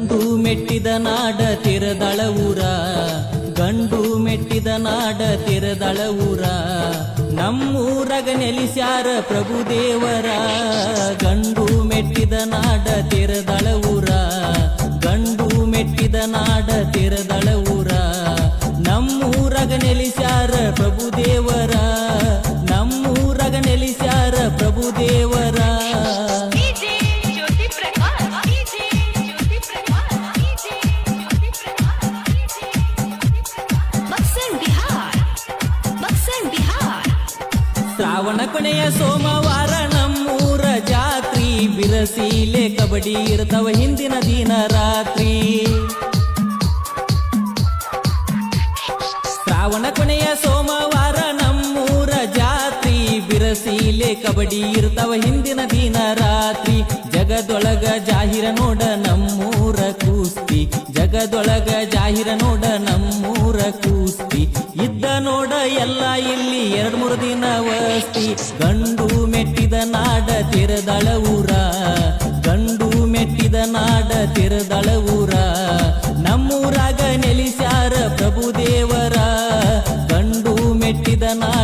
ಗಂಡು ಮೆಟ್ಟಿದ ನಾಡ ತಿರದಳ ಊರ. ಗಂಡು ಮೆಟ್ಟಿದ ನಾಡ ತಿರದಳ ಊರ. ನಮ್ಮೂರಗ ನೆಲೆಸ್ಯಾರ ಪ್ರಭುದೇವರ ಗಂಡು ಮೆಟ್ಟಿದ ನಾಡ ತಿರದಳ ಊರ. ಗಂಡು ಮೆಟ್ಟಿದ ನಾಡ ತಿರದಳ ಊರ. ನಮ್ಮೂರಗ ನೆಲೆಸ್ಯಾರ ಪ್ರಭುದೇವರ ಶ್ರಾವಣ ಕೊನೆಯ ಸೋಮವಾರ ನಮ್ಮೂರ ಜಾತ್ರಿ. ಬಿರಸೀಲೆ ಕಬಡ್ಡಿ ಇರ್ತವ ಹಿಂದಿನ ದಿನ ರಾತ್ರಿ. ಶ್ರಾವಣ ಕೊನೆಯ ಸೋಮವಾರ ನಮ್ಮೂರ ಜಾತ್ರಿ. ಬಿರಸೀಲೆ ಕಬಡ್ಡಿ ಇರ್ತವ ಹಿಂದಿನ ದಿನ ರಾತ್ರಿ. ಜಗದೊಳಗ ಜಾಹಿರ ನೋಡ ನಮ್ಮೂರ ಕೂಸ್ತಿ. ಜಗದೊಳಗ ಜಾಹಿರ ನೋಡ ನಮ್ಮೂರ ಕೂಸ್ತಿ. ನೋಡ ಎಲ್ಲ ಇಲ್ಲಿ ಎರಡು ಮೂರು ದಿನ ವಸ್ತಿ. ಗಂಡು ಮೆಟ್ಟಿದ ನಾಡ ತಿರದಳ ಊರ. ಗಂಡು ಮೆಟ್ಟಿದ ನಾಡ ತಿರದಳ ಊರ. ನಮ್ಮೂರಾಗ ನೆಲಿಸ್ಯಾರ ಪ್ರಭು ದೇವರ ಗಂಡು ಮೆಟ್ಟಿದ ನಾಡ